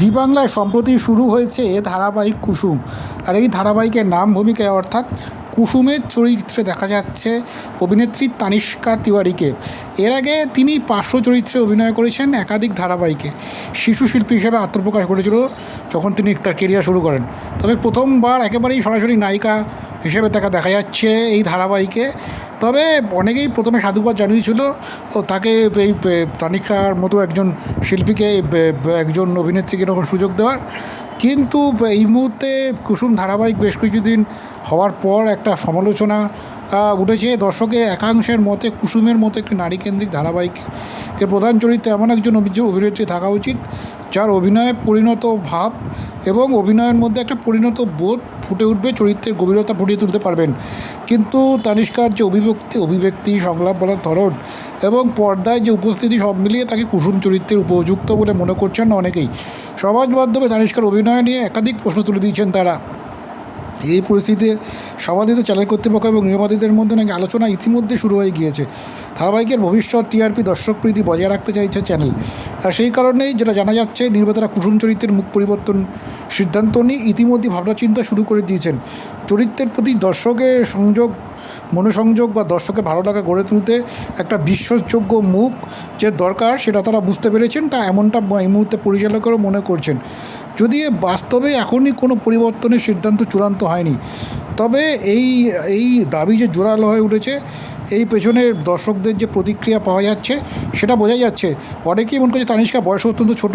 জি বাংলায় সম্প্রতি শুরু হয়েছে ধারাবাহিক কুসুম। আর এই ধারাবাহিকের নাম ভূমিকায় অর্থাৎ কুসুমের চরিত্রে দেখা যাচ্ছে অভিনেত্রী তানিষ্কা তিওয়ারিকে। এর আগে তিনি পার্শ্ব চরিত্রে অভিনয় করেছেন একাধিক ধারাবাহিকে। শিশু শিল্পী হিসেবে আত্মপ্রকাশ করেছিল যখন তিনি তার কেরিয়ার শুরু করেন। তবে প্রথমবার একেবারেই সরাসরি নায়িকা হিসেবে তাকে দেখা যাচ্ছে এই ধারাবাহিকে। তবে অনেকেই প্রথমে সাধুবাদ জানিয়েছিল, ও তাকে এই তানিকার মতো একজন শিল্পীকে একজন অভিনেত্রীকে এরকম সুযোগ দেওয়ার। কিন্তু এই মুহূর্তে কুসুম ধারাবাহিক বেশ কিছুদিন হওয়ার পর একটা সমালোচনা উঠেছে দর্শকের একাংশের মতে, কুসুমের মতো একটি নারীকেন্দ্রিক ধারাবাহিকের প্রধান চরিত্রে এমন একজন অভিযোগ অভিনেত্রী থাকা উচিত যার অভিনয়ে পরিণত ভাব এবং অভিনয়ের মধ্যে একটা পরিণত বোধ ফুটে উঠবে, চরিত্রের গভীরতা ফুটিয়ে তুলতে পারবেন। কিন্তু তানিষ্কার যে অভিব্যক্তি অভিব্যক্তি, সংলাপ বলার ধরন এবং পর্দায় যে উপস্থিতি সব মিলিয়ে তাকে কুসুম চরিত্রের উপযুক্ত বলে মনে করছেন না অনেকেই। সমাজ মাধ্যমে তানিষ্কার অভিনয় নিয়ে একাধিক প্রশ্ন তুলে দিয়েছেন তারা। এই পরিস্থিতিতে সমাধিত চ্যানেল কর্তৃপক্ষ এবং নিয়মাদিদের মধ্যে নাকি আলোচনা ইতিমধ্যে শুরু হয়ে গিয়েছে। ধারাবাহিকের ভবিষ্যৎ টিআরপি দর্শক প্রীতি বজায় রাখতে চাইছে চ্যানেল। আর সেই কারণেই যেটা জানা যাচ্ছে, নির্মাতারা কুসুম চরিত্রের মুখ পরিবর্তন সিদ্ধান্ত নিয়ে ইতিমধ্যে ভাবনা চিন্তা শুরু করে দিয়েছেন। চরিত্রের প্রতি দর্শকের সংযোগ, মনোসংযোগ বা দর্শকের ভালো লাগা গড়ে তুলতে একটা বিশ্বাসযোগ্য মুখ যে দরকার, সেটা তারা বুঝতে পেরেছেন, তা এমনটা এই মুহূর্তে পরিচালকেরও মনে করছেন। যদি বাস্তবে এখনই কোনো পরিবর্তনের সিদ্ধান্ত চূড়ান্ত হয়নি, তবে এই এই দাবি যে জোরালো হয়ে উঠেছে, এই পেছনে দর্শকদের যে প্রতিক্রিয়া পাওয়া যাচ্ছে, সেটা বোঝা যাচ্ছে। অনেকেই মনে করছে তানিষ্কা বয়স অত্যন্ত ছোট।